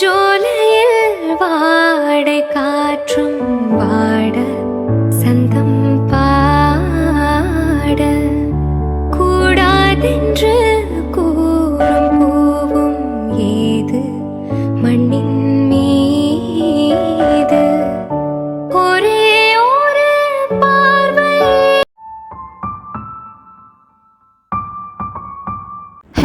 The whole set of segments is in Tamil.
பூஞ்சோலையில் வாடை காற்றும் வாட சந்தம்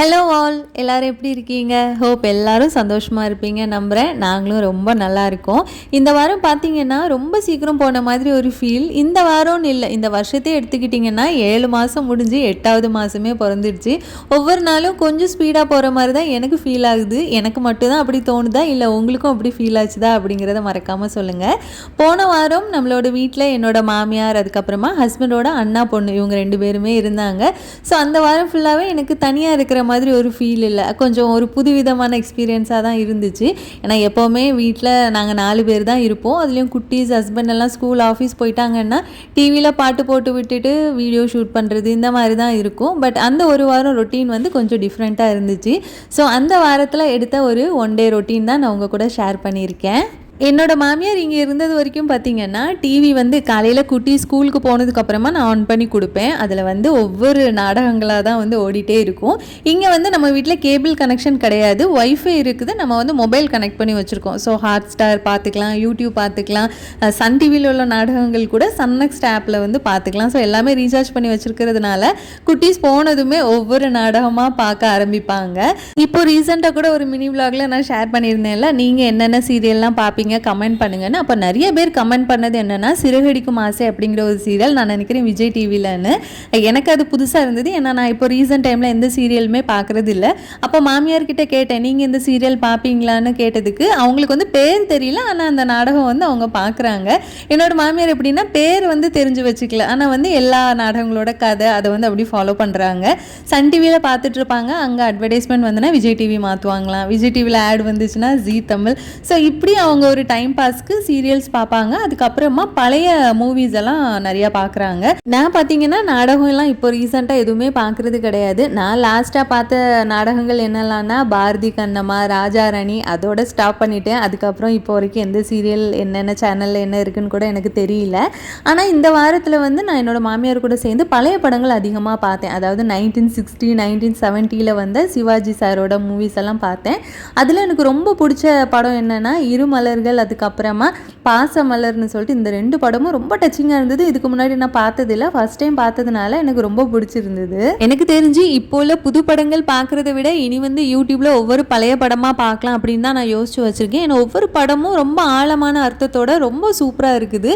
ஹலோ ஆல் எல்லோரும் எப்படி இருக்கீங்க? ஹோப் எல்லாரும் சந்தோஷமாக இருப்பீங்க. நம்புகிறேன் நாங்களும் ரொம்ப நல்லா இருக்கோம். இந்த வாரம் பார்த்தீங்கன்னா ரொம்ப சீக்கிரம் போன மாதிரி ஒரு ஃபீல் இந்த வாரம்னு இல்லை இந்த வருஷத்தையே எடுத்துக்கிட்டிங்கன்னா ஏழு மாதம் முடிஞ்சு எட்டாவது மாதமே பிறந்துடுச்சு. ஒவ்வொரு நாளும் கொஞ்சம் ஸ்பீடாக போகிற மாதிரி தான் எனக்கு ஃபீல் ஆகுது. எனக்கு மட்டும்தான் அப்படி தோணுதா? இல்லை உங்களுக்கும் அப்படி ஃபீல் ஆச்சுதா? அப்படிங்கிறத மறக்காமல் சொல்லுங்கள் போன வாரம் நம்மளோட வீட்டில் என்னோட மாமியார் அதுக்கப்புறமா ஹஸ்பண்டோட அண்ணா பொண்ணு இவங்க ரெண்டு பேருமே இருந்தாங்க. ஸோ அந்த வாரம் ஃபுல்லாகவே எனக்கு தனியாக இருக்கிற மாதிரி ஒரு ஃபீல் இல்லை. கொஞ்சம் ஒரு புதுவிதமான எக்ஸ்பீரியன்ஸாக தான் இருந்துச்சு. ஏன்னா எப்போவுமே வீட்டில் நாங்கள் நாலு பேர் தான் இருப்போம். அதுலேயும் குட்டீஸ் ஹஸ்பண்ட் எல்லாம் ஸ்கூல் ஆஃபீஸ் போயிட்டாங்கன்னா டிவியில் பாட்டு போட்டு விட்டுட்டு வீடியோ ஷூட் பண்ணுறது இந்த மாதிரி தான் இருக்கும். பட் அந்த ஒரு வாரம் ரொட்டீன் வந்து கொஞ்சம் டிஃப்ரெண்ட்டாக இருந்துச்சு. ஸோ அந்த வாரத்தில் எடுத்த ஒரு ஒன் டே ரொட்டீன் தான் நான் உங்கள் கூட ஷேர் பண்ணியிருக்கேன். என்னோட மாமியார் இங்கே இருந்தது வரைக்கும் பார்த்தீங்கன்னா டிவி வந்து காலையில் குட்டி ஸ்கூலுக்கு போனதுக்கப்புறமா நான் ஆன் பண்ணி கொடுப்பேன். அதில் வந்து ஒவ்வொரு நாடகங்களாக தான் வந்து ஓடிட்டே இருக்கும். இங்கே வந்து நம்ம வீட்டில் கேபிள் கனெக்ஷன் கிடையாது. ஒய்ஃபை இருக்குது. நம்ம வந்து மொபைல் கனெக்ட் பண்ணி வச்சுருக்கோம். ஸோ ஹாட் ஸ்டார் பார்த்துக்கலாம் யூடியூப் பார்த்துக்கலாம் சன் டிவியில் உள்ள நாடகங்கள் கூட சன்னெக்ஸ்ட் ஆப்பில் வந்து பார்த்துக்கலாம். ஸோ எல்லாமே ரீசார்ஜ் பண்ணி வச்சுருக்கிறதுனால குட்டீஸ் போனதுமே ஒவ்வொரு நாடகமாக பார்க்க ஆரம்பிப்பாங்க. இப்போ ரீசெண்டாக கூட ஒரு மினி விளாகில் நான் ஷேர் பண்ணியிருந்தேன்ல. நீங்கள் என்னென்ன சீரியல்லாம் பார்ப்பீங்க கமெண்ட் பண்ணுங்கன்னு. அப்போ நிறைய பேர் கமெண்ட் பண்ணது என்னென்னா சிறுகடிக்கும் ஆசை அப்படிங்கிற ஒரு சீரியல் நான் நினைக்கிறேன் விஜய் டிவிலன்னு எனக்கு அது புதுசாக இருந்தது. ஏன்னா நான் இப்போ ரீசெண்ட் டைமில் எந்த சீரியலுமே பார்க்குறது இல்லை அப்போ மாமியார்கிட்ட கேட்டேன் நீங்கள் இந்த சீரியல் பார்ப்பீங்களான்னு? கேட்டதுக்கு அவங்களுக்கு வந்து பேர் தெரியல. ஆனால் அந்த நாடகம் வந்து அவங்க பார்க்குறாங்க. என்னோட மாமியார் எப்படின்னா பேர் வந்து தெரிஞ்சு வச்சுக்கல. ஆனால் வந்து எல்லா நாடகங்களோட கதை அதை வந்து அப்படி ஃபாலோ பண்ணுறாங்க சன் டிவியில் பார்த்துட்டு இருப்பாங்க. அங்கே அட்வர்டைஸ்மெண்ட் வந்துன்னா விஜய் டிவி மாற்றுவாங்களாம் விஜய் டிவியில் ஆட் வந்துச்சுன்னா ஜீ தமிழ். ஸோ இப்படி அவங்க ஒரு டைம் பாஸ்க்கு சீரியல்ஸ் பார்ப்பாங்க அதுக்கப்புறமா பழைய மூவிஸ் எல்லாம் நிறையா பார்க்குறாங்க நான் பார்த்தீங்கன்னா நாடகம் எல்லாம் இப்போ ரீசெண்டாக எதுவுமே பார்க்குறது கிடையாது. நான் லாஸ்ட்டாக பார்த்த நாடகங்கள் என்னெல்லாம்னா பாரதி கண்ணம்மா ராஜா ராணி அதோட ஸ்டாப் பண்ணிட்டேன். அதுக்கப்புறம் இப்போ வரைக்கும் எந்த சீரியல் என்னென்ன சேனலில் என்ன இருக்குன்னு கூட எனக்கு தெரியல. ஆனால் இந்த வாரத்தில் வந்து நான் என்னோட மாமியார் கூட சேர்ந்து பழைய படங்கள் அதிகமாக பார்த்தேன். அதாவது நைன்டீன் சிக்ஸ்டி நைன்டீன் செவன்ட்டியில் வந்த சிவாஜி சாரோட மூவிஸ் எல்லாம் பார்த்தேன். அதில் எனக்கு ரொம்ப பிடிச்ச படம் என்னென்னா இருமலர் இருமலர்கள் அதுக்கப்புறமா பாசமலர்னு சொல்லிட்டு இந்த ரெண்டு படமும் ரொம்ப டச்சிங்காக இருந்தது. இதுக்கு முன்னாடி நான் பார்த்ததில்ல. ஃபர்ஸ்ட் டைம் பார்த்ததுனால எனக்கு ரொம்ப பிடிச்சிருந்தது. எனக்கு தெரிஞ்சு இப்போ உள்ள புது படங்கள் பார்க்குறத விட இனி வந்து யூடியூப்ல ஒவ்வொரு பழைய படமாக பார்க்கலாம் அப்படின்னு தான் நான் யோசிச்சு வச்சிருக்கேன். ஏன்னா ஒவ்வொரு படமும் ரொம்ப ஆழமான அர்த்தத்தோட ரொம்ப சூப்பராக இருக்குது.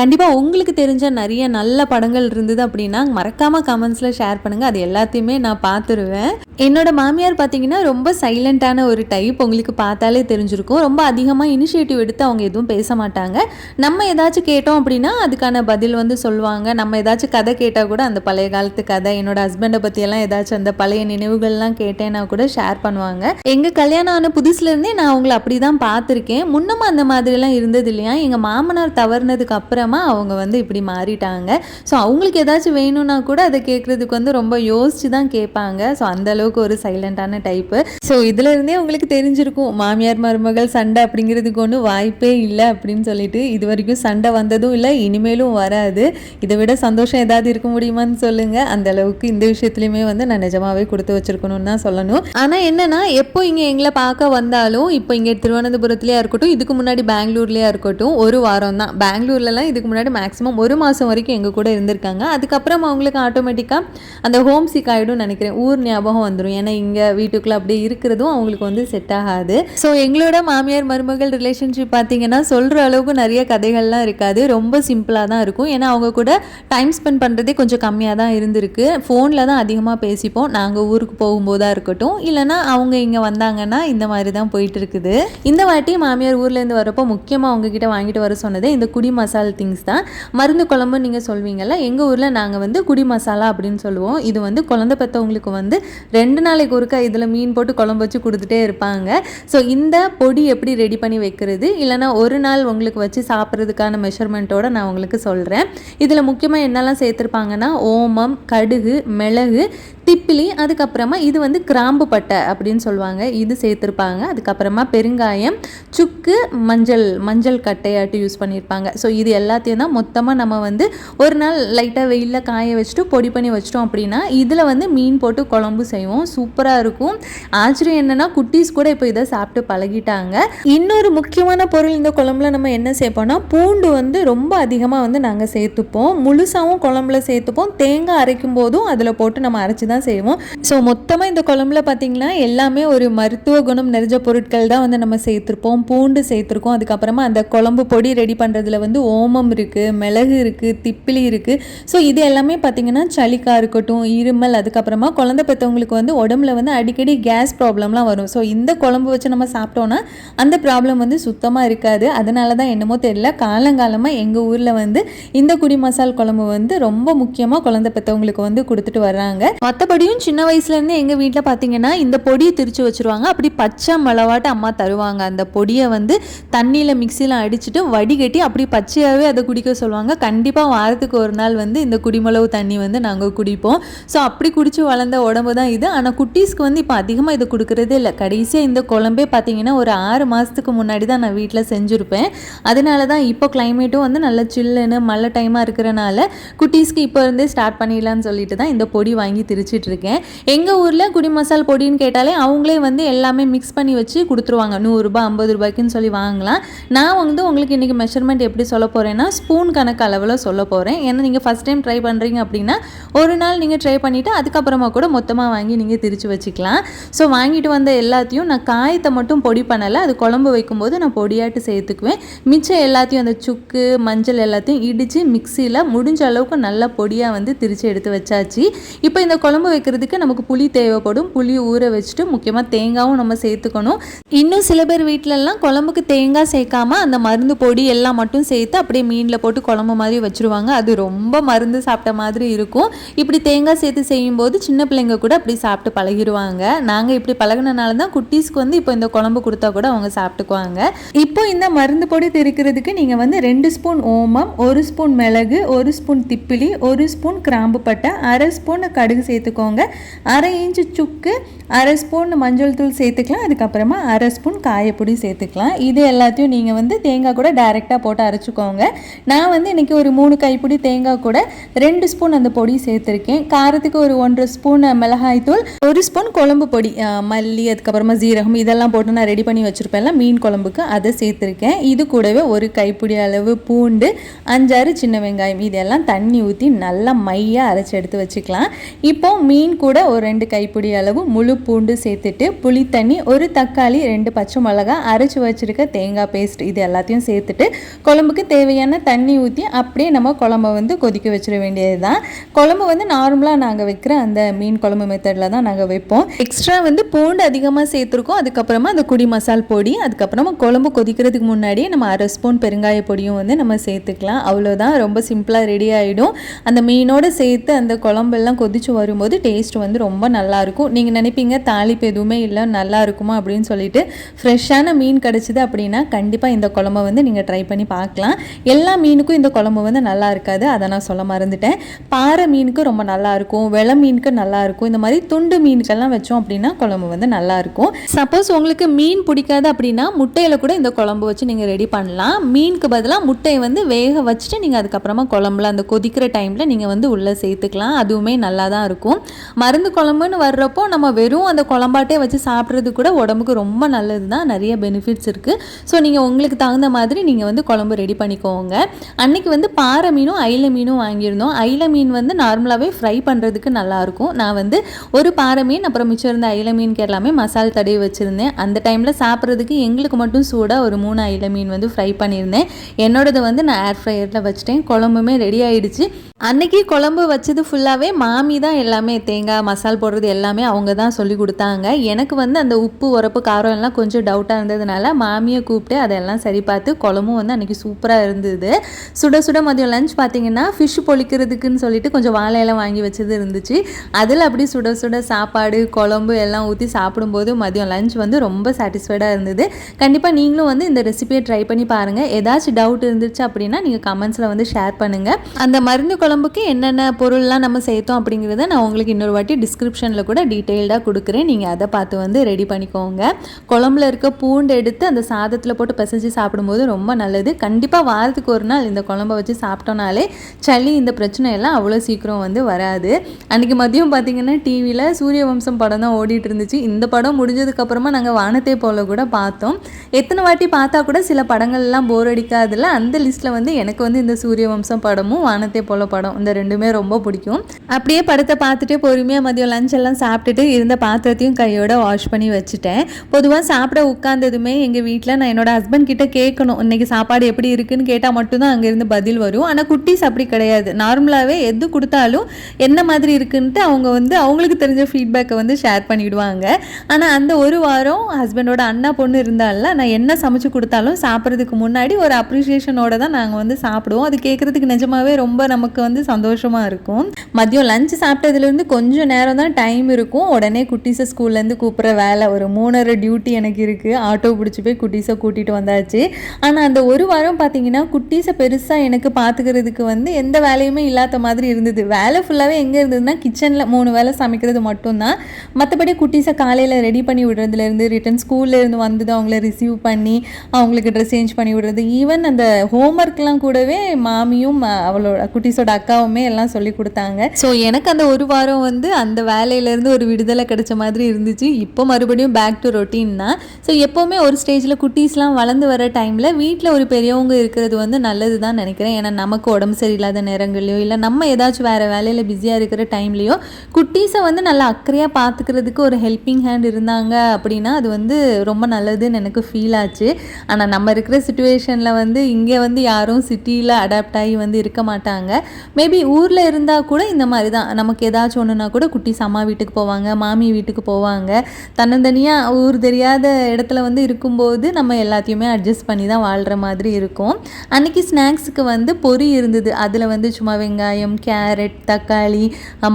கண்டிப்பாக உங்களுக்கு தெரிஞ்ச நிறைய நல்ல படங்கள் இருந்தது அப்படின்னா மறக்காமல் கமெண்ட்ஸில் ஷேர் பண்ணுங்கள் அது எல்லாத்தையுமே நான் பார்த்துருவேன். என்னோட மாமியார் பார்த்தீங்கன்னா ரொம்ப சைலண்ட்டான ஒரு டைப் உங்களுக்கு பார்த்தாலே தெரிஞ்சிருக்கும். ரொம்ப அதிகமாக இனிஷியேட்டிவ் எடுத்து அவங்க எதுவும் பேச மாட்டாங்க நம்ம ஏதாச்சும் கேட்டோம் அப்படின்னா அதுக்கான பதில் வந்து சொல்லுவாங்க. நம்ம ஏதாச்சும் கதை கேட்டால் கூட அந்த பழைய காலத்து கதை என்னோட ஹஸ்பண்டை பற்றியெல்லாம் ஏதாச்சும் அந்த பழைய நினைவுகள்லாம் கேட்டேன்னா கூட ஷேர் பண்ணுவாங்க. எங்கள் கல்யாணம் ஆன புதுசுலேருந்தே நான் அவங்கள அப்படி தான் பார்த்துருக்கேன். முன்னமும் அந்த மாதிரிலாம் இருந்தது இல்லையா? எங்கள் மாமனார் தவறுனதுக்கு அப்புறமா அவங்க வந்து இப்படி மாறிட்டாங்க. ஸோ அவங்களுக்கு ஏதாச்சும் வேணும்னா கூட அதை கேட்குறதுக்கு வந்து ரொம்ப யோசிச்சு தான் கேட்பாங்க. ஸோ அந்த அளவுக்கு ஒரு சைலண்டான டைப்பு ஸோ இதுலேருந்தே உங்களுக்கு தெரிஞ்சிருக்கும். மாமியார் மருமகள் சண்டை அப்படிங்கிறதுக்கு ஒன்று வாய்ப்பே இல்லை அப்படின்னு சொல்லிட்டு இது வரைக்கும் சண்டை வந்ததும் இல்லை இனிமேலும் வராது. இதை விட சந்தோஷம் ஏதாவது இருக்க முடியுமான்னு சொல்லுங்க. அந்த அளவுக்கு இந்த விஷயத்துலையுமே வந்து நான் நிஜமாவே கொடுத்து வச்சிருக்கணும்னு தான் சொல்லணும். ஆனால் என்னன்னா எப்போ இங்கே எங்களை பார்க்க வந்தாலும் இப்போ இங்கே திருவனந்தபுரத்துலேயே இருக்கட்டும் இதுக்கு முன்னாடி பெங்களூர்லேயே இருக்கட்டும் ஒரு வாரம் தான். பெங்களூர்லலாம் இதுக்கு முன்னாடி மேக்ஸிமம் ஒரு மாதம் வரைக்கும் எங்கள் கூட இருந்திருக்காங்க. அதுக்கப்புறம் அவங்களுக்கு ஆட்டோமேட்டிக்காக அந்த ஹோம் சிக் ஆகிடும் நினைக்கிறேன். ஊர் ஞாபகம் வந்துடும் ஏன்னா இங்கே வீட்டுக்குள்ளே அப்படியே இருக்கிறதும் அவங்களுக்கு வந்து செட் ஆகாது. ஸோ எங்களோட மாமியார் மருமகள் ரிலேஷன் ரிலேஷன்ஷிப் பார்த்தீங்கன்னா சொல்கிற அளவுக்கு நிறைய கதைகள்லாம் இருக்காது. ரொம்ப சிம்பிளாக தான் இருக்கும். ஏன்னா அவங்க கூட டைம் ஸ்பெண்ட் பண்ணுறதே கொஞ்சம் கம்மியாக தான் இருந்திருக்கு. ஃபோனில் தான் அதிகமாக பேசிப்போம். நாங்கள் ஊருக்கு போகும்போதாக இருக்கட்டும். இல்லைனா அவங்க இங்கே வந்தாங்கன்னா இந்த மாதிரி தான் போயிட்டு இருக்குது. இந்த வாட்டி மாமியார் ஊர்லேருந்து வரப்போ முக்கியமாக அவங்கக்கிட்ட வாங்கிட்டு வர சொன்னது இந்த குடி மசால் திங்ஸ் தான். மருந்து குழம்பு நீங்கள் சொல்வீங்கள்ல எங்கள் ஊரில் நாங்கள் வந்து குடி மசாலா அப்படின்னு சொல்லுவோம். இது வந்து குழந்தை பெற்றவங்களுக்கு வந்து ரெண்டு நாளைக்கு ஒருக்கா இதில் மீன் போட்டு குழம்பு வச்சு கொடுத்துட்டே இருப்பாங்க. ஸோ இந்த பொடி எப்படி ரெடி பண்ணி வைக்கிறது? இல்லைனா ஒரு நாள் உங்களுக்கு வச்சு சாப்பிட்றதுக்கான மெஷர்மெண்ட்டோட நான் உங்களுக்கு சொல்கிறேன் இதில் முக்கியமாக என்னெல்லாம் சேர்த்துருப்பாங்கன்னா ஓமம் கடுகு மிளகு திப்பிலி அதுக்கப்புறமா இது வந்து கிராம்பு பட்டை அப்படின்னு சொல்லுவாங்க. இது சேர்த்துருப்பாங்க. அதுக்கப்புறமா பெருங்காயம் சுக்கு மஞ்சள் மஞ்சள் கட்டையாட்டு யூஸ் பண்ணியிருப்பாங்க. ஸோ இது எல்லாத்தையும் தான் மொத்தமாக நம்ம வந்து ஒரு நாள் லைட்டாக வெயிலில் காய வச்சுட்டு பொடி பண்ணி வச்சிட்டோம் அப்படின்னா இதில் வந்து மீன் போட்டு குழம்பு செய்வோம். சூப்பராக இருக்கும். ஆச்சரியம் என்னென்னா குட்டீஸ் கூட இப்போ இதை சாப்பிட்டு பழகிட்டாங்க. இன்னொரு முக்கியமான பொருள் இந்த குழம்புல நம்ம என்ன சேர்ப்போம்னா பூண்டு வந்து ரொம்ப அதிகமாக வந்து நாங்கள் சேர்த்துப்போம். முழுசாகவும் குழம்புல சேர்த்துப்போம். தேங்காய் அரைக்கும் போதும் அதில் போட்டு நம்ம அரைச்சி தான் செய்வோம். ஸோ மொத்தமாக இந்த குழம்புல பார்த்தீங்கன்னா எல்லாமே ஒரு மருத்துவ குணம் நிறைஞ்ச பொருட்கள் தான் வந்து நம்ம சேர்த்துருப்போம். பூண்டு சேர்த்துருக்கோம். அதுக்கப்புறமா அந்த குழம்பு பொடி ரெடி பண்ணுறதுல வந்து ஓமம் இருக்குது மிளகு இருக்குது திப்பிலி இருக்குது ஸோ இது எல்லாமே பார்த்தீங்கன்னா சளிக்கா இருக்கட்டும் இருமல் அதுக்கப்புறமா குழந்தை பெற்றவங்களுக்கு வந்து உடம்புல வந்து அடிக்கடி கேஸ் ப்ராப்ளம்லாம் வரும். ஸோ இந்த குழம்பு வச்சு நம்ம சாப்பிட்டோன்னா அந்த ப்ராப்ளம் வந்து சுத்தமாக இருக்காது. அதனால தான் என்னமோ தெரியல. காலங்காலமாக எங்கள் ஊரில் வந்து இந்த குடி மசால் குழம்பு வந்து ரொம்ப முக்கியமாக குழந்தை பெற்றவங்களுக்கு வந்து கொடுத்துட்டு வர்றாங்க. மற்றபடியும் சின்ன வயசுலேருந்து எங்கள் வீட்டில் பார்த்தீங்கன்னா இந்த பொடியை திரிச்சு வச்சுருவாங்க. அப்படி பச்சை மிளவாட்டு அம்மா தருவாங்க. அந்த பொடியை வந்து தண்ணியில் மிக்சியில் அடிச்சுட்டு வடிகட்டி அப்படி பச்சையாகவே அதை குடிக்க சொல்லுவாங்க. கண்டிப்பாக வாரத்துக்கு ஒரு நாள் வந்து இந்த குடிமிளவு தண்ணி வந்து நாங்கள் குடிப்போம். ஸோ அப்படி குடித்து வளர்ந்த உடம்பு தான் இது. ஆனால் குட்டீஸ்க்கு வந்து இப்போ அதிகமாக இது கொடுக்குறதே இல்லை. கடைசியாக இந்த குழம்பே பார்த்தீங்கன்னா ஒரு ஆறு மாதத்துக்கு முன்னாடி தான் நான் வீட்டில் செஞ்சுருப்பேன். அதனால தான் இப்போ கிளைமேட்டும் வந்து நல்ல சில்லுன்னு மழை டைமாக இருக்கிறனால குட்டீஸ்க்கு இப்போ இருந்தே ஸ்டார்ட் பண்ணிடலான்னு சொல்லிட்டு தான் இந்த பொடி வாங்கி திருச்சி இருக்கேன் எங்கள் ஊரில் குடி மசால் பொடின்னு கேட்டாலே அவங்களே வந்து எல்லாமே மிக்ஸ் பண்ணி வச்சு கொடுத்துருவாங்க. நூறுரூபா ஐம்பது ரூபாய்க்குன்னு சொல்லி வாங்கலாம். நான் வந்து உங்களுக்கு இன்றைக்கி மெஷர்மெண்ட் எப்படி சொல்ல போகிறேன்னா ஸ்பூன் கணக்கு அளவில் சொல்ல போகிறேன் ஏன்னா நீங்கள் ஃபஸ்ட் டைம் ட்ரை பண்ணுறீங்க அப்படின்னா ஒரு நாள் நீங்கள் ட்ரை பண்ணிவிட்டு அதுக்கப்புறமா கூட மொத்தமாக வாங்கி நீங்கள் திரிச்சு வச்சுக்கலாம். ஸோ வாங்கிட்டு வந்த எல்லாத்தையும் நான் காயத்தை மட்டும் பொடி பண்ணலை. அது குழம்பு வைக்கும்போது நான் பொடியாட்டு சேர்த்துக்குவேன். மிச்சம் எல்லாத்தையும் அந்த சுக்கு மஞ்சள் எல்லாத்தையும் இடித்து மிக்சியில் முடிஞ்ச அளவுக்கு நல்லா பொடியாக வந்து திரிச்சு எடுத்து வச்சாச்சு. இப்போ இந்த குழம்பு வைக்கிறதுக்கு நமக்கு புளி தேவைப்படும். புளி ஊற வச்சுட்டு முக்கியமாக தேங்காயும் நம்ம சேர்த்துக்கணும். இன்னும் சில பேர் வீட்டிலலாம் குழம்புக்கு தேங்காய் சேர்க்காம அந்த மருந்து பொடி எல்லாம் மட்டும் சேர்த்து அப்படியே மீனில் போட்டு குழம்பு மாதிரி வச்சுருவாங்க. அது ரொம்ப மருந்து சாப்பிட்ட மாதிரி இருக்கும். இப்படி தேங்காய் சேர்த்து செய்யும்போது சின்ன பிள்ளைங்க கூட அப்படி சாப்பிட்டு பழகிடுவாங்க நாங்கள் இப்படி பழகினால தான் குட்டீஸ்க்கு வந்து இப்போ இந்த குழம்பு கொடுத்தா கூட அவங்க சாப்பிட்டுக்குவாங்க. இப்போ இந்த மருந்து பொடி தெரிக்கிறதுக்கு நீங்கள் வந்து ரெண்டு ஸ்பூன் ஓமம் ஒரு ஸ்பூன் மிளகு ஒரு ஸ்பூன் திப்பிலி ஒரு ஸ்பூன் கிராம்பு பட்டை அரை ஸ்பூன் கடுகு சேர்த்துக்கோங்க அரை இன்ச்சு சுக்கு அரை ஸ்பூன் மஞ்சள் தூள் சேர்த்துக்கலாம். அதுக்கப்புறமா அரை ஸ்பூன் காயப்பொடி சேர்த்துக்கலாம். இது எல்லாத்தையும் நீங்கள் வந்து தேங்காய் கூட டைரெக்டாக போட்டு அரைச்சிக்கோங்க. நான் வந்து இன்றைக்கி ஒரு மூணு கைப்பிடி தேங்காய் கூட ரெண்டு ஸ்பூன் அந்த பொடி சேர்த்துருக்கேன். காரத்துக்கு ஒரு ஒன்றரை ஸ்பூன் மிளகாய் தூள் ஒரு ஸ்பூன் குழம்பு பொடி மல்லி அதுக்கப்புறமா ஜீரகம் இதெல்லாம் போட்டு நான் ரெடி பண்ணி வச்சுருப்பேன்ல மீன் குழம்புக்கு அதை சேர்த்துருக்கேன். இது கூடவே ஒரு கைப்பிடி அளவு பூண்டு அஞ்சாறு சின்ன வெங்காயம் இதெல்லாம் தண்ணி ஊற்றி நல்லா மையாக அரைச்சி எடுத்து வச்சுக்கலாம். இப்போ மீன் கூட ஒரு ரெண்டு கைப்பிடி அளவு முழு பூண்டு சேர்த்துட்டு புளி தண்ணி ஒரு தக்காளி ரெண்டு பச்சை மிளகா அரைச்சி வச்சிருக்க தேங்காய் பேஸ்ட் இது எல்லாத்தையும் சேர்த்துட்டு குழம்புக்கு தேவையான தண்ணி ஊற்றி அப்படியே நம்ம குழம்ப வந்து கொதிக்க வச்சிட வேண்டியது தான் குழம்பு வந்து நார்மலாக நாங்கள் வைக்கிற அந்த மீன் குழம்பு மெத்தடில் தான் நாங்கள் வைப்போம். எக்ஸ்ட்ரா வந்து பூண்டு அதிகமாக சேர்த்துருக்கோம். அதுக்கப்புறமா அந்த குடி மசால் பொடி அதுக்கப்புறமா குழம்பு கொதிக்கிறதுக்கு முன்னாடியே நம்ம அரை ஸ்பூன் பெருங்காய பொடியும் வந்து நம்ம சேர்த்துக்கலாம். அவ்வளோதான் ரொம்ப சிம்பிளாக ரெடி ஆகிடும் அந்த மீனோடு சேர்த்து அந்த குழம்பெல்லாம் கொதிச்சு வரும்போது டேஸ்ட் வந்து ரொம்ப நல்லாயிருக்கும் நீங்கள் நினைப்பீங்க தாளிப்பு எதுவுமே இல்லை நல்லா இருக்குமா அப்படின்னு சொல்லிட்டு ஃப்ரெஷ்ஷான மீன் கிடச்சிது அப்படின்னா கண்டிப்பாக இந்த குழம்ப வந்து நீங்கள் ட்ரை பண்ணி பார்க்கலாம். எல்லா மீனுக்கும் இந்த குழம்பு வந்து நல்லா இருக்காது அதை நான் சொல்ல மறந்துட்டேன். பாறை மீனுக்கு ரொம்ப நல்லாயிருக்கும் வெள மீனுக்கு நல்லாயிருக்கும் இந்த மாதிரி துண்டு மீனுக்கெல்லாம் வச்சோம் அப்படின்னா குழம்பு வந்து நல்லாயிருக்கும் சப்போஸ் உங்களுக்கு மீன் பிடிக்காது அப்படின்னா முட்டையில் கூட இந்த குழம்பு வச்சு நீங்கள் ரெடி பண்ணலாம். மீனுக்கு பதிலாக முட்டையை வந்து வேக வச்சுட்டு நீங்கள் அதுக்கப்புறமா குழம்புல அந்த கொதிக்கிற டைமில் நீங்கள் வந்து உள்ளே சேர்த்துக்கலாம். அதுவுமே நல்லா தான் இருக்கும். மருந்து குழம்புன்னு வர்றப்போ நம்ம வெறும் அந்த குழம்பாட்டே வச்சு சாப்பிட்றது கூட உடம்புக்கு ரொம்ப நல்லது தான் நிறைய பெனிஃபிட்ஸ் இருக்குது ஸோ நீங்கள் உங்களுக்கு தகுந்த மாதிரி நீங்கள் வந்து குழம்பு ரெடி பண்ணிக்கோங்க. அன்னைக்கு வந்து பாறை மீனும் அயில மீனும் வாங்கியிருந்தோம். அயில மீன் வந்து நார்மலாகவே ஃப்ரை பண்ணுறதுக்கு நல்லாயிருக்கும். நான் வந்து ஒரு பாறை மீன் அப்புறம் மிச்சம் இருந்த அயில மீனுக்கு எல்லாமே மசால் தடவி வச்சுருந்தேன். அந்த டைமில் சாப்பிட்றதுக்கு எங்களுக்கு மட்டும் சூடாக ஒரு மூணு அயில மீன் வந்து ஃப்ரை பண்ணியிருந்தேன். என்னோடது வந்து நான் ஏர் ஃப்ரையரில் வச்சுட்டேன். குழம்புமே ரெடி ஆகிடுச்சு அன்னைக்கு குழம்பு வச்சது ஃபுல்லாகவே மாமி தான் எல்லாமே தேங்காய் மசால் போடுறது எல்லாமே அவங்க தான் சொல்லி கொடுத்தாங்க. எனக்கு வந்து அந்த உப்பு உரப்பு காரம் எல்லாம் கொஞ்சம் டவுட்டாக இருந்ததுனால மாமியை கூப்பிட்டு அதெல்லாம் சரி பார்த்து குழம்பும் வந்து அன்றைக்கி சூப்பராக இருந்தது. சுட சுட மதியம் லஞ்ச் பார்த்தீங்கன்னா ஃபிஷ் பொழிக்கிறதுக்குன்னு சொல்லிட்டு கொஞ்சம் வாழையெல்லாம் வாங்கி வச்சது இருந்துச்சு. அதில் அப்படி சுட சுட சாப்பாடு குழம்பு எல்லாம் ஊற்றி சாப்பிடும்போது மதியம் லஞ்ச் வந்து ரொம்ப சாட்டிஸ்ஃபைடாக இருந்தது. கண்டிப்பாக நீங்களும் வந்து இந்த ரெசிபியை ட்ரை பண்ணி பாருங்கள் ஏதாச்சும் டவுட் இருந்துச்சு அப்படின்னா நீங்கள் கமெண்ட்ஸில் வந்து ஷேர் பண்ணுங்கள் அந்த மருந்து குழம்புக்கு என்னென்ன பொருள்லாம் நம்ம சேர்த்தோம் அப்படிங்கிறத நான் உங்களுக்கு இன்னொரு வாட்டி டிஸ்கிரிப்ஷனில் கூட டீட்டெயில்டாக கொடுக்குறேன். நீங்கள் அதை பார்த்து வந்து ரெடி பண்ணிக்கோங்க. குழம்புல இருக்க பூண்டு எடுத்து அந்த சாதத்தில் போட்டு பிசைஞ்சு சாப்பிடும்போது ரொம்ப நல்லது. கண்டிப்பாக வாரத்துக்கு ஒரு நாள் இந்த குழம்ப வச்சு சாப்பிட்டோனாலே சளி இந்த பிரச்சனை எல்லாம் அவ்வளோ சீக்கிரம் வந்து வராது. அன்றைக்கி மதியம் பார்த்திங்கன்னா டிவியில் சூரிய வம்சம் படம் தான் ஓடிட்டு இருந்துச்சு. இந்த படம் முடிஞ்சதுக்கப்புறமா நாங்கள் வானத்தை போல கூட பார்த்தோம். எத்தனை வாட்டி பார்த்தா கூட சில படங்கள்லாம் போர் அடிக்காதுல்ல அந்த லிஸ்ட்டில் வந்து எனக்கு வந்து இந்த சூரிய வம்சம் படமும் வானத்தை போல படம் படம். இந்த ரெண்டுமே ரொம்ப பிடிக்கும். அப்படியே படத்தை பார்த்துட்டு பொறுமையாக மதியம் லஞ்ச் எல்லாம் சாப்பிட்டுட்டு இருந்த பாத்திரத்தையும் கையோட வாஷ் பண்ணி வச்சுட்டேன். பொதுவாக சாப்பிட உட்காந்ததுமே எங்கள் வீட்டில் நான் என்னோட ஹஸ்பண்ட் கிட்ட கேட்கணும் இன்னைக்கு சாப்பாடு எப்படி இருக்குன்னு? கேட்டால் மட்டும்தான் அங்கேருந்து பதில் வரும். ஆனால் குட்டீஸ் அப்படி கிடையாது. நார்மலாகவே எது கொடுத்தாலும் என்ன மாதிரி இருக்குன்ட்டு அவங்க வந்து அவங்களுக்கு தெரிஞ்ச ஃபீட்பேக்கை வந்து ஷேர் பண்ணிவிடுவாங்க ஆனால் அந்த ஒரு வாரம் ஹஸ்பண்டோட அண்ணா பொண்ணு இருந்தால நான் என்ன சமைச்சு கொடுத்தாலும் சாப்பிட்றதுக்கு முன்னாடி ஒரு அப்ரிஷியேஷனோட தான் நாங்கள் வந்து சாப்பிடுவோம். அது கேட்குறதுக்கு நிஜமாவே ரொம்ப நமக்கு வந்து சந்தோஷமாக இருக்கும். மதியம் லஞ்ச் சாப்பிட்டதுலேருந்து கொஞ்சம் நேரம் தான் டைம் இருக்கும். உடனே குட்டீஸை ஸ்கூல்லேருந்து கூப்பிட்ற வேலை ஒரு மூணரை டியூட்டி எனக்கு இருக்குது ஆட்டோ பிடிச்சி போய் குட்டீஸை கூட்டிகிட்டு வந்தாச்சு. ஆனால் அந்த ஒரு வாரம் பார்த்தீங்கன்னா குட்டீஸை பெருசாக எனக்கு பார்த்துக்கிறதுக்கு வந்து எந்த வேலையுமே இல்லாத மாதிரி இருந்தது. வேலை ஃபுல்லாகவே எங்கே இருந்ததுன்னா கிச்சனில் மூணு வேலை சமைக்கிறது மட்டும்தான். மற்றபடி குட்டீஸை காலையில் ரெடி பண்ணி விடுறதுலேருந்து ரிட்டன் ஸ்கூல்லேருந்து வந்தது அவங்கள ரிசீவ் பண்ணி அவங்களுக்கு ட்ரெஸ் சேஞ்ச் பண்ணி விடுறது ஈவன் அந்த ஹோம்ஒர்க்லாம் கூடவே மாமியும் அவளோட குட்டீஸோட அக்காவுமே எல்லாம் சொல்லி கொடுத்தாங்க. ஸோ எனக்கு அந்த ஒரு வாரம் வந்து அந்த வேலையிலேருந்து ஒரு விடுதலை கிடைச்ச மாதிரி இருந்துச்சு. இப்போ மறுபடியும் பேக் டு ரொட்டீன் தான். ஸோ எப்போவுமே ஒரு ஸ்டேஜில் குட்டீஸ்லாம் வளர்ந்து வர டைமில் வீட்டில் ஒரு பெரியவங்க இருக்கிறது வந்து நல்லது தான் நினைக்கிறேன். ஏன்னா நமக்கு உடம்பு சரியில்லாத நேரங்கள்லையோ இல்லை நம்ம ஏதாச்சும் வேறு வேலையில் பிஸியாக இருக்கிற டைம்லையோ குட்டீஸை வந்து நல்லா அக்கறையாக பார்த்துக்கிறதுக்கு ஒரு ஹெல்ப்பிங் ஹேண்ட் இருந்தாங்க அப்படின்னா அது வந்து ரொம்ப நல்லதுன்னு எனக்கு ஃபீல் ஆச்சு. ஆனால் நம்ம இருக்கிற சுச்சுவேஷனில் வந்து இங்கே வந்து யாரும் சிட்டியில் அடாப்ட் ஆகி வந்து இருக்க மாட்டாங்க. மேபி ஊரில் இருந்தால் கூட இந்த மாதிரி தான் நமக்கு ஏதாச்சும் ஒன்றுனா கூட குட்டி அம்மா வீட்டுக்கு போவாங்க மாமி வீட்டுக்கு போவாங்க. தன்னந்தனியாக ஊர் தெரியாத இடத்துல வந்து இருக்கும்போது நம்ம எல்லாத்தையுமே அட்ஜஸ்ட் பண்ணி தான் வாழ்கிற மாதிரி இருக்கும். அன்றைக்கி ஸ்நாக்ஸுக்கு வந்து பொரி இருந்தது. அதில் வந்து சும்மா வெங்காயம் கேரட் தக்காளி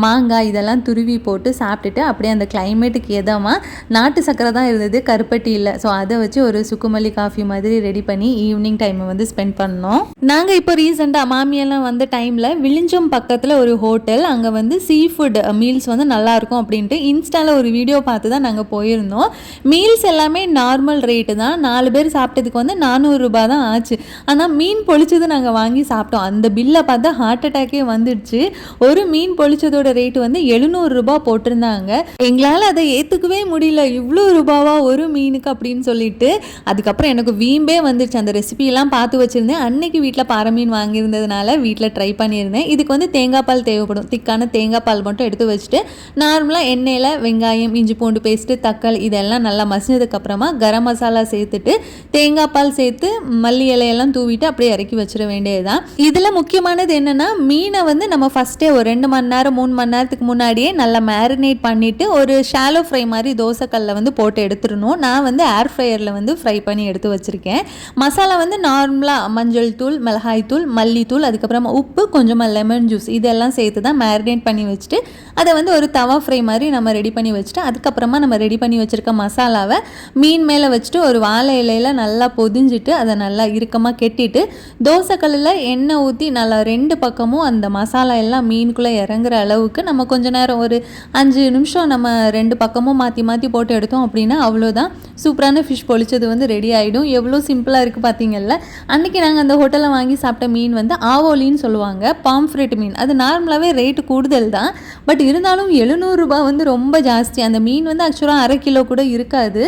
மாங்காய் இதெல்லாம் துருவி போட்டு சாப்பிட்டுட்டு அப்படியே அந்த கிளைமேட்டுக்கு எதமாக நாட்டு சக்கரை தான் இருந்தது கருப்பட்டி இல்லை. ஸோ அதை வச்சு ஒரு சுக்குமல்லி காஃபி மாதிரி ரெடி பண்ணி ஈவினிங் டைமை வந்து ஸ்பெண்ட் பண்ணோம். நாங்கள் இப்போ ரீசெண்டாக மாமியெல்லாம் வந்த டைமில் விழிஞ்சம் பக்கத்தில் ஒரு ஹோட்டல் அங்கே வந்து சீ ஃபுட் மீல்ஸ் வந்து நல்லாயிருக்கும் அப்படின்ட்டு இன்ஸ்டாவில் ஒரு வீடியோ பார்த்து தான் நாங்கள் போயிருந்தோம். மீல்ஸ் எல்லாமே நார்மல் ரேட்டு தான். நாலு பேர் சாப்பிட்டதுக்கு வந்து நானூறுரூபா தான் ஆச்சு. ஆனால் மீன் பொழிச்சது நாங்கள் வாங்கி சாப்பிட்டோம். அந்த பில்லை பார்த்தா ஹார்ட் அட்டாக்கே வந்துடுச்சு. ஒரு மீன் பொழிச்சதோட ரேட்டு வந்து எழுநூறுரூபா போட்டிருந்தாங்க. எங்களால் அதை ஏற்றுக்கவே முடியல. இவ்வளோ ரூபாவா ஒரு மீனுக்கு அப்படின்னு சொல்லிட்டு அதுக்கப்புறம் எனக்கு வீம்பே வந்துடுச்சு. அந்த ரெசிபியெல்லாம் பார்த்து வச்சுருந்தேன். அன்னைக்கு வீட்டில் பாறை மீன் வாங்கியிருந்ததுனால வீட்டில் ட்ரை பண்ணியிருந்தேன். இதுக்கு வந்து தேங்காய் பால் தேவைப்படும். திக்கான தேங்காய் பால் மட்டும் எடுத்து வச்சுட்டு நார்மலாக எண்ணெயில் வெங்காயம் இஞ்சி பூண்டு பேஸ்ட்டு தக்காளி இதெல்லாம் நல்லா மசினதுக்கப்புறமா கரம் மசாலா சேர்த்துட்டு தேங்காய் பால் சேர்த்து மல்லி இலையெல்லாம் தூவிட்டு அப்படியே இறக்கி வச்சிட வேண்டியதுதான். இதில் முக்கியமானது என்னென்னா மீனை வந்து நம்ம ஃபஸ்ட்டே ஒரு ரெண்டு மணி நேரம் மூணு மணி நேரத்துக்கு முன்னாடியே நல்லா மேரினேட் பண்ணிவிட்டு ஒரு ஷாலோ ஃப்ரை மாதிரி தோசைக்கல்லில் வந்து போட்டு எடுத்துடணும். நான் வந்து ஏர் ஃப்ரையரில் வந்து ஃப்ரை பண்ணி எடுத்து வச்சுருக்கேன். மசாலா வந்து நார்மலாக மஞ்சள் தூள் மிளகாய் தூள் மல்லித்தூள் அதுக்கப்புறமா உப்பு கொஞ்சம் கொஞ்சமாக லெமன் ஜூஸ் இதெல்லாம் சேர்த்து தான் மேரினேட் பண்ணி வச்சுட்டு அதை வந்து ஒரு தவா ஃப்ரை மாதிரி நம்ம ரெடி பண்ணி வச்சுட்டு அதுக்கப்புறமா நம்ம ரெடி பண்ணி வச்சுருக்க மசாலாவை மீன் மேலே வச்சுட்டு ஒரு வாழை இலையில நல்லா பொதிஞ்சிட்டு அதை நல்லா இறுக்கமாக கெட்டிட்டு தோசைக்கல்லில் எண்ணெய் ஊற்றி நல்லா ரெண்டு பக்கமும் அந்த மசாலா எல்லாம் மீனுக்குள்ளே இறங்குற அளவுக்கு நம்ம கொஞ்ச நேரம் ஒரு அஞ்சு நிமிஷம் நம்ம ரெண்டு பக்கமும் மாற்றி மாற்றி போட்டு எடுத்தோம் அப்படின்னா அவ்வளோதான். சூப்பரான ஃபிஷ் பொழிச்சது வந்து ரெடி ஆகிடும் எவ்வளோ சிம்பிளாக இருக்குது பார்த்தீங்கல்ல? அன்றைக்கி நாங்கள் அந்த ஹோட்டலில் வாங்கி சாப்பிட்ட மீன் வந்து ஆவோலின்னு சொல்லுவாங்க. பாம்ஃப்ரெட் மீன். அது நார்மலாகவே ரேட்டு கூடுதல் தான் பட் இருந்தாலும் எழுநூறுபா வந்து ரொம்ப ஜாஸ்தி. அந்த மீன் வந்து ஆக்சுவலாக அரை கிலோ கூட இருக்காது.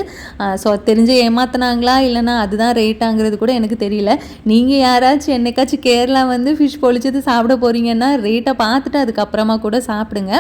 ஸோ தெரிஞ்சு ஏமாத்தினாங்களா இல்லைனா அதுதான் ரேட்டாங்கிறது கூட எனக்கு தெரியல. நீங்கள் யாராச்சும் என்னைக்காச்சும் கேரளா வந்து ஃபிஷ் பொழிச்சது சாப்பிட போகிறீங்கன்னா ரேட்டை பார்த்துட்டு அதுக்கப்புறமா கூட சாப்பிடுங்க.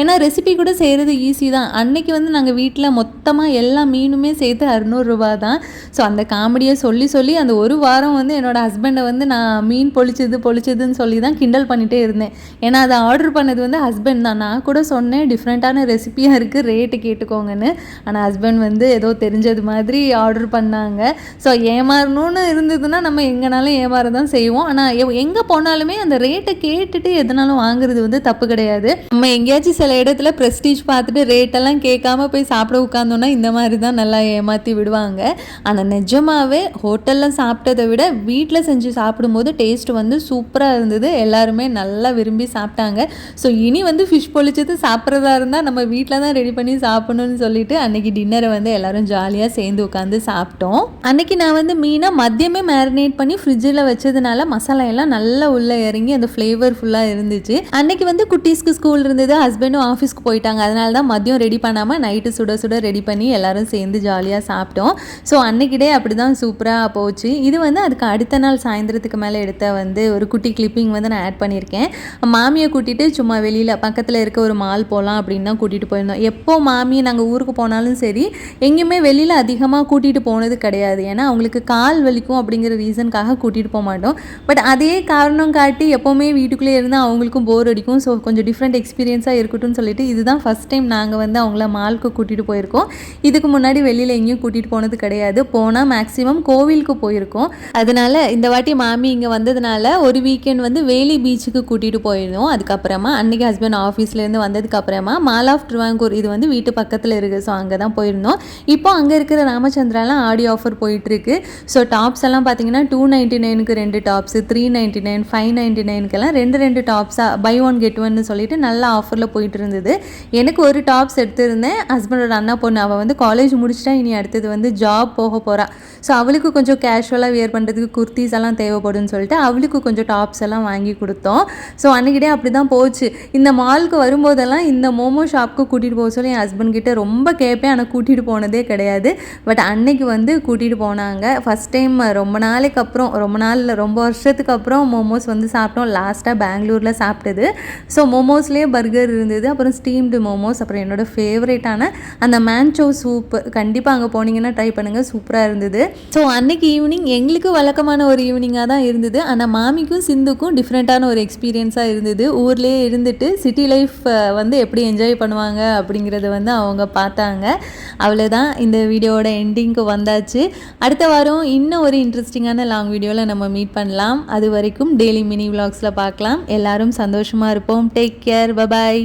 ஏன்னா ரெசிபி கூட செய்கிறது ஈஸி தான். அன்னைக்கு வந்து நாங்கள் வீட்டில் மொத்தமாக எல்லா மீனுமே சேர்த்து அறுநூறுரூபா தான். ஸோ அந்த காமெடியை சொல்லி சொல்லி அந்த ஒரு வாரம் வந்து என்னோடய ஹஸ்பண்டை வந்து நான் மீன் பொழிச்சது பொழிச்சதுன்னு சொல்லி தான் கிண்டல் பண்ணிகிட்டே இருந்தேன். ஏன்னா அதை ஆர்டர் பண்ணது வந்து ஹஸ்பண்ட் தான். நான் கூட சொன்னேன் டிஃப்ரெண்ட்டான ரெசிபியாக இருக்குது ரேட்டு கேட்டுக்கோங்கன்னு. ஆனால் ஹஸ்பண்ட் வந்து ஏதோ தெரிஞ்சது மாதிரி ஆர்டர் பண்ணாங்க. ஸோ ஏமாறணும்னு இருந்ததுன்னா நம்ம எங்கேனாலும் ஏமாற தான் செய்வோம் ஆனால் எங்கே போனாலுமே அந்த ரேட்டை கேட்டுட்டு எதனாலும் வாங்குறது வந்து தப்பு கிடையாது. நம்ம எங்கேயாச்சும் சில இடத்துல ப்ரெஸ்டீஜ் பார்த்துட்டு ரேட்டெல்லாம் கேட்காம போய் சாப்பிட உட்காந்தோன்னா இந்த மாதிரி தான் நல்லா ஏமாற்றி விடுவாங்க. ஆனால் நிஜமாவே ஹோட்டலில் சாப்பிட்டதை விட வீட்டில் செஞ்சு சாப்பிடும்போது டேஸ்ட் வந்து சூப்பராக இருந்தது. எல்லோரும் எல்லாருமே நல்லா விரும்பி சாப்பிட்டாங்க. ஸோ இனி வந்து ஃபிஷ் பொழிச்சது சாப்பிட்றதா இருந்தால் நம்ம வீட்டில் தான் ரெடி பண்ணி சாப்பிடணும்னு சொல்லிட்டு அன்னைக்கு டின்னரை வந்து எல்லாரும் ஜாலியாக சேர்ந்து உட்காந்து சாப்பிட்டோம். அன்னைக்கு நான் வந்து மீனாக மதியமே மேரினேட் பண்ணி ஃப்ரிட்ஜில் வச்சதுனால மசாலா எல்லாம் நல்லா உள்ளே இறங்கி அந்த ஃப்ளேவர் ஃபுல்லாக இருந்துச்சு. அன்னைக்கு வந்து குட்டீஸ்க்கு ஸ்கூல் இருந்தது ஹஸ்பண்டும் ஆஃபீஸ்க்கு போயிட்டாங்க. அதனால தான் மதியம் ரெடி பண்ணாமல் நைட்டு சுட சுட ரெடி பண்ணி எல்லாரும் சேர்ந்து ஜாலியாக சாப்பிட்டோம். ஸோ அன்னைக்கு டே அப்படி தான் சூப்பராக போச்சு. இது வந்து அதுக்கு அடுத்த நாள் சாயந்தரத்துக்கு மேலே எடுத்த வந்து ஒரு குட்டி கிளிப்பிங் வந்து நான் ஆட் பண்ணியிருக்கேன். மாமியை கூட்டிகிட்டு சும்மா வெளியில் பக்கத்தில் இருக்க ஒரு மால் போகலாம் அப்படின்னு தான் கூட்டிகிட்டு போயிருந்தோம். எப்போ மாமியை நாங்கள் ஊருக்கு போனாலும் சரி எங்கேயுமே வெளியில் அதிகமாக கூட்டிகிட்டு போனது கிடையாது. ஏன்னா அவங்களுக்கு கால் வலிக்கும் அப்படிங்கிற ரீசனுக்காக கூட்டிகிட்டு போக மாட்டோம். பட் அதே காரணம் காட்டி எப்போவுமே வீட்டுக்குள்ளே இருந்தால் அவங்களுக்கும் போர் அடிக்கும். ஸோ கொஞ்சம் டிஃப்ரெண்ட் எக்ஸ்பீரியன்ஸாக இருக்கட்டும்னு சொல்லிட்டு இதுதான் ஃபஸ்ட் டைம் நாங்கள் வந்து அவங்கள மாலுக்கு கூட்டிகிட்டு போயிருக்கோம். இதுக்கு முன்னாடி வெளியில் எங்கேயும் கூட்டிகிட்டு போனது கிடையாது. போனால் மேக்ஸிமம் கோவிலுக்கு போயிருக்கோம். அதனால இந்த வாட்டி மாமி இங்கே வந்ததுனால ஒரு வீக்கெண்ட் வந்து வேலி பீச்சுக்கு கூட்டிகிட்டு போயிருந்தோம். அதுக்கப்புறமா அன்றைக்கி ஹஸ்பண்ட் ஆஃபீஸ்லேருந்து வந்ததுக்கப்புறமா மால் ஆஃப் ட்ரிவாங்கூர் இது வந்து வீட்டு பக்கத்தில் இருக்குது ஸோ அங்கே தான் போயிருந்தோம். இப்போ அங்கே இருக்கிற ராமச்சந்திராலாம் ஆடி ஆஃபர் போயிட்டுருக்கு. ஸோ டாப்ஸ் எல்லாம் பார்த்தீங்கன்னா டூ நைன்ட்டி நைனுக்கு ரெண்டு tops three ninety nine five ninety நைனுக்கெல்லாம் ரெண்டு ரெண்டு டாப்ஸாக பை ஒன் கெட் ஒன்னு சொல்லிட்டு நல்ல ஆஃபரில் போயிட்டு இருந்தது எனக்கு ஒரு டாப்ஸ் எடுத்திருந்தேன். ஹஸ்பண்டோட அண்ணா பொண்ணு அவள் வந்து காலேஜ் முடிச்சிட்டா இனி அடுத்தது வந்து ஜாப் போக போகிறா ஸோ அவளுக்கு கொஞ்சம் கேஷுவலாக வியர் பண்ணுறதுக்கு குர்த்திஸ் எல்லாம் தேவைப்படும்னு சொல்லிட்டு அவளுக்கு கொஞ்சம் டாப்ஸ் எல்லாம் வாங்கி கொடுத்தோம். ஸோ அன்றைக்கிட்டே அப்படி தான் போச்சு. இந்த மாலுக்கு வரும்போதெல்லாம் இந்த மோமோ ஷாப்புக்கு கூட்டிகிட்டு போக சொல்லி என் ஹஸ்பண்ட் கிட்டே ரொம்ப கேட்பேன் ஆனால் கூட்டிகிட்டு போனதே கிடையாது. பட் அன்னைக்கு வந்து கூட்டிகிட்டு போனாங்க. ஃபஸ்ட் டைம் ரொம்ப நாளைக்கு அப்புறம் ரொம்ப நாளில் ரொம்ப வருஷத்துக்கு அப்புறம் மோமோஸ் வந்து சாப்பிட்டோம். லாஸ்ட்டாக பெங்களூரில் சாப்பிட்டது. ஸோ மோமோஸ்லேயே பர்கர் இருந்தது. அப்புறம் ஸ்டீம்டு மோமோஸ் அப்புறம் என்னோட ஃபேவரேட்டான அந்த மேன்ச்சோ சூப் கண்டிப்பாக அங்கே போனீங்கன்னா ட்ரை பண்ணுங்கள் சூப்பராக இருந்தது. ஸோ அன்னைக்கு ஈவினிங் எங்களுக்கு வழக்கமான ஒரு ஈவினிங்காக தான் இருந்தது. ஆனால் மாமிக்கும் சிந்துக்கும் டிஃப்ரெண்ட்டாக டிஃப்ரெண்ட்டான ஒரு எக்ஸ்பீரியன்ஸாக இருந்தது. ஊர்லேயே இருந்துட்டு சிட்டி லைஃப் வந்து எப்படி என்ஜாய் பண்ணுவாங்க அப்படிங்கிறத வந்து அவங்க பார்த்தாங்க. அவ்வளோதான் இந்த வீடியோவோட எண்டிங்க்கு வந்தாச்சு. அடுத்த வாரம் இன்னும் ஒரு இன்ட்ரெஸ்டிங்கான லாங் வீடியோவில் நம்ம மீட் பண்ணலாம். அது வரைக்கும் டெய்லி மினி விலாக்ஸில் பார்க்கலாம். எல்லாரும் சந்தோஷமாக இருப்போம். Take care bye bye